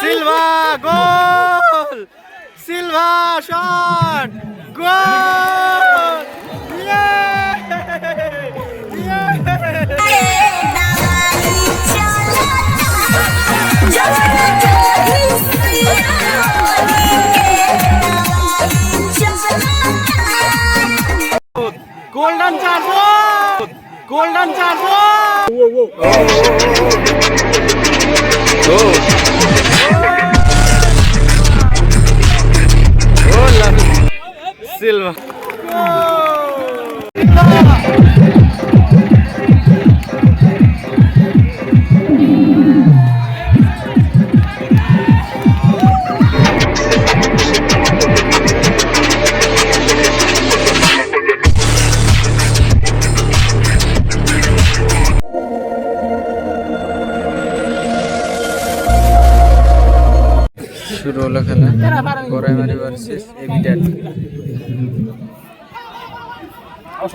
Silva goal! Silva shot! Goal! Golden চার golden চার Silva শুরু হলো খেলা। করাইমারি ভার্সেস এভিডেন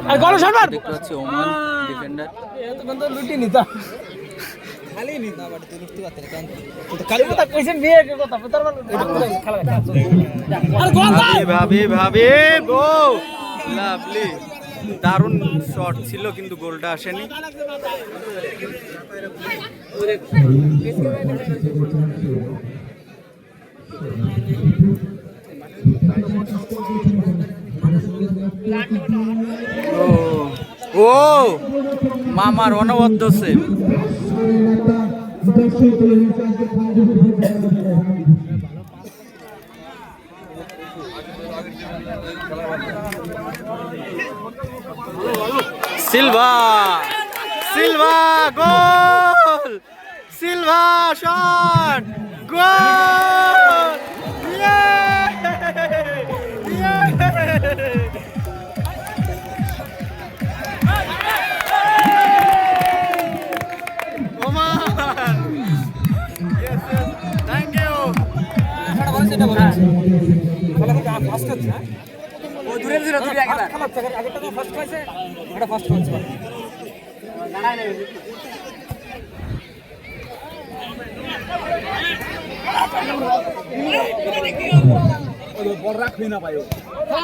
আর গলো সরবার দেখতে পাচ্ছি ওমান ডিফেন্ডার। কালি কথা কইছেন বিয়ে কে কথা তার খেলা আর গোল ভাবি ভাবি ভাবি গো! লাভলি দারুণ শট ছিল কিন্তু গোলটা আসেনি। ও মামার অনবদ্য save Silva Silva goal! Silva shot! Goal!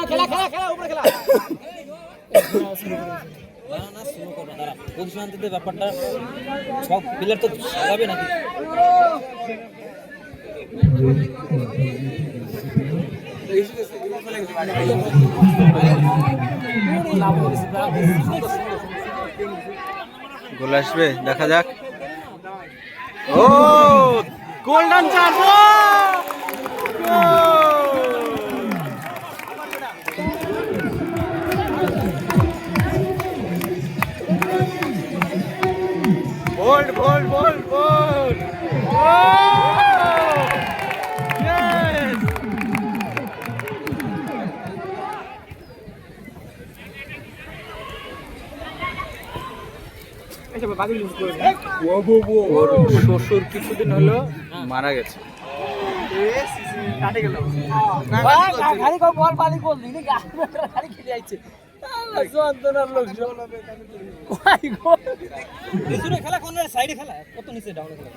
খেলা খেলা খেলা উপরে খেলা পজিশনতে ব্যাপারটা সব প্লেয়ার তো সাজাবে নাকি গোল আসবে দেখা যাক। ও golden chance bowled bowled Yes! ওর শ্বশুর কিছুদিন হলো মারা গেছে। খালি কো বল পানি বল দিনি খালি খেলে আইছে। সন্তনার লোক ওই গোল পিছনে খেলা কোন সাইডে খেলা। কত নিচে ডাউনে খেলা।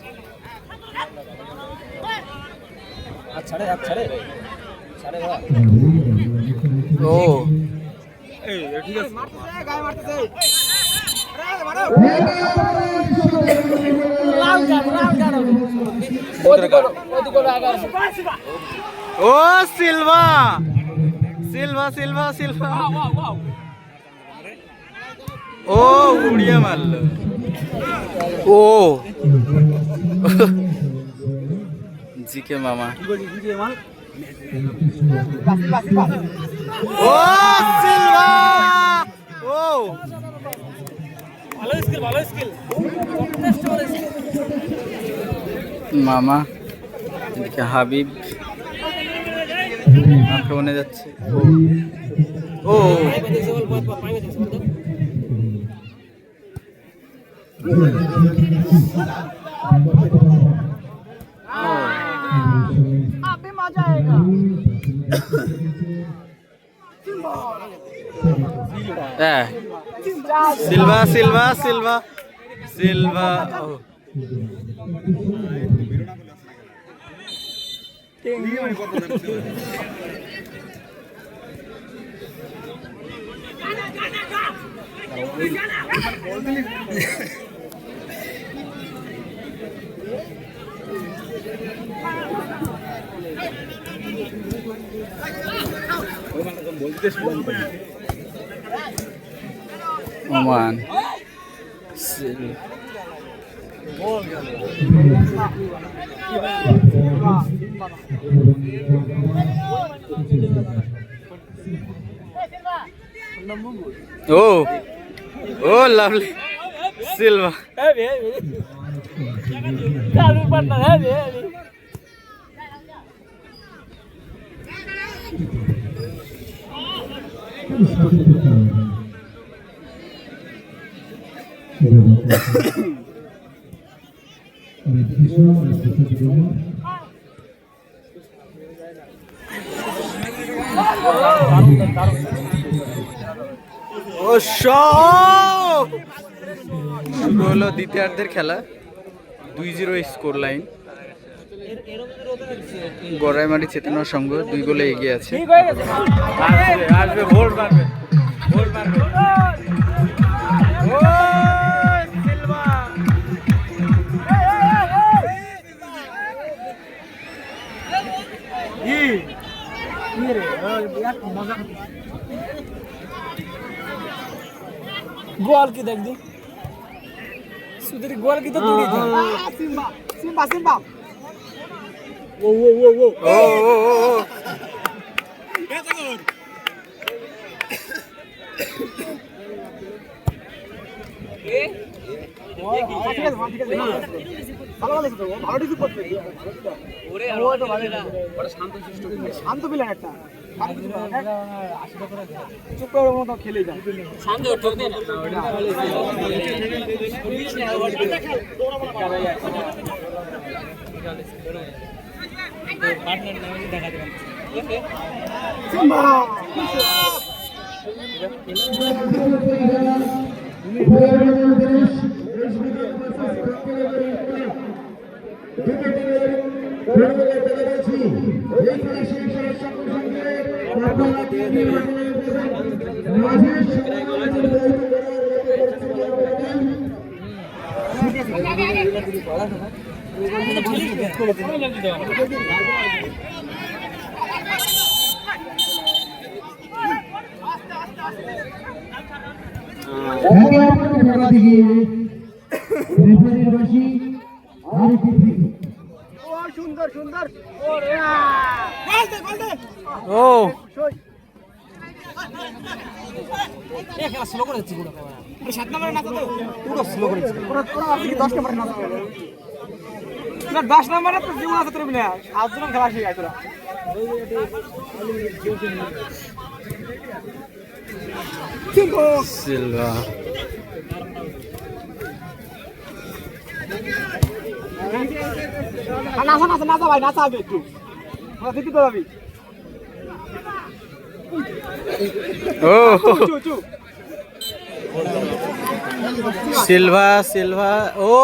ও। ওদি করো ওদি করো আগে ও সিলভা। Silva Silva Silva. ও উড়িয়ে মারলো। ও। জিকে মামা। ও সিলভা। ও। ভালো স্কিল ভালো স্কিল মামা এদিকে হাবিব আক্রমণে যাচ্ছে ও আপে মজা আয়েগা হ্যাঁ হ্যাঁ সিলভা সিলভা সিলভা সিলভা ও ওমান সিল ও ও লাভলি সিলভা Heavy, heavy. শুরু হলো দ্বিতীয়ার্ধের খেলা। দুই জিরো স্কোর লাইন গড়াইমারি চেতনা সংঘ দুই গোলে এগিয়ে আছে। আসবে আসবে ভোট মারবে গোয়াল কি দেখ দি? সুদের গোয়াল কি তো তুমি সিম্বা সিম্বা সিম্বা। ও ও ও। ও ও ও ও। এ? শান্ত শিষ্ট একটা চুপ করে মতো খেলে যায় অপরকে ধাক্কা রেফারির বাসি আর একটি সুন্দর সুন্দর। ও। সাত নম্বরে না তো পুরো স্লো করেছে দশ নম্বরে না না দশ নম্বরে তো জীবন আছে সাত জন খেলা শিখাই তোরা সিলভা নাচা নাচা নাচা ভাই সিলভা সিলভা ও।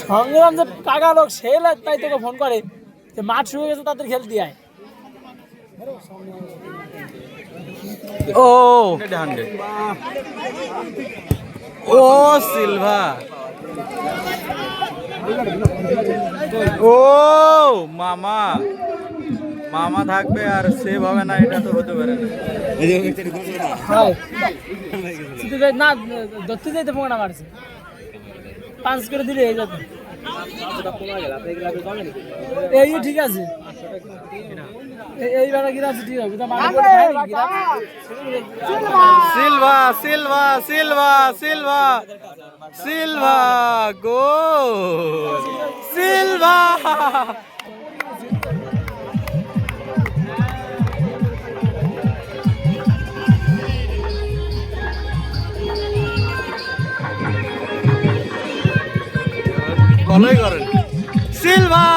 সংগ্রাম যে কাকা লোক সে তাই তোকে ফোন করে যে মাঠ শুয়ে গেছে তাদের খেলতে আয়। ও। ও সিলভা। ও মামা। মামা থাকবে আর সেভ হবে না এটা তো হতে পারে না। হয় ধরতে যাইতে ফোন মারছে পাঁচ করে দিলে এই যাবে। এই ঠিক আছে। এইবারে গিরা ঠিক হবে তা মানে? Silva. Silva Silva Silva Silva. গো সিলভা। ফলোই করেন। সিলভা।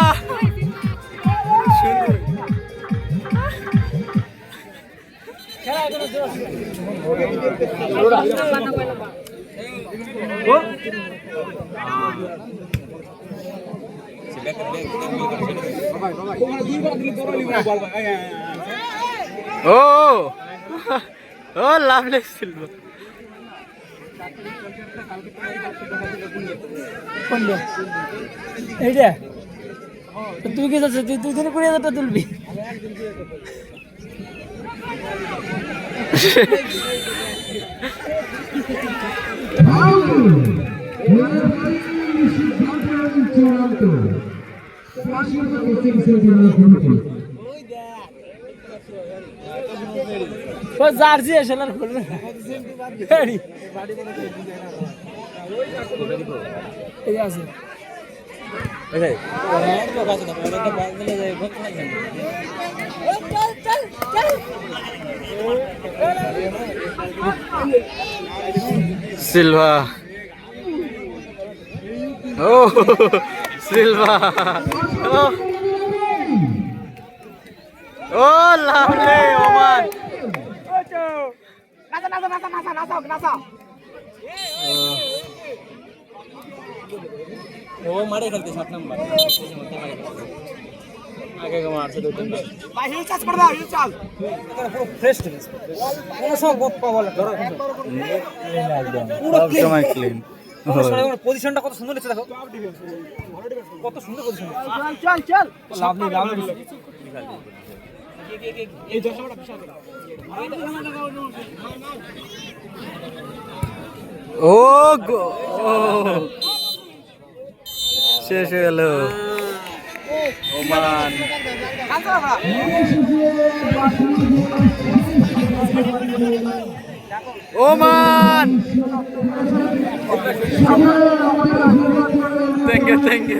ও ও সিলভা কোনটা এইটা তুই কি চাচ্ছিস তুই তুই দিনে কুড়ি তুলবি। জার্সি এসে আর খুলবে না। এই। এই আছে সিলভা। ও সিলভা। ও ও লাভলে ওমান। নাচা নাচা নাচা নাচা নাচাও নাচা ভাই সব ক্লিন পজিশনটা কত সুন্দর হচ্ছে দেখো। কত সুন্দর পজিশন চল চল লাভলি লাভলি এই দশটা বিশাল ও গো। ও শেষ হয়ে গেল। রাখা Oman. Thank you thank you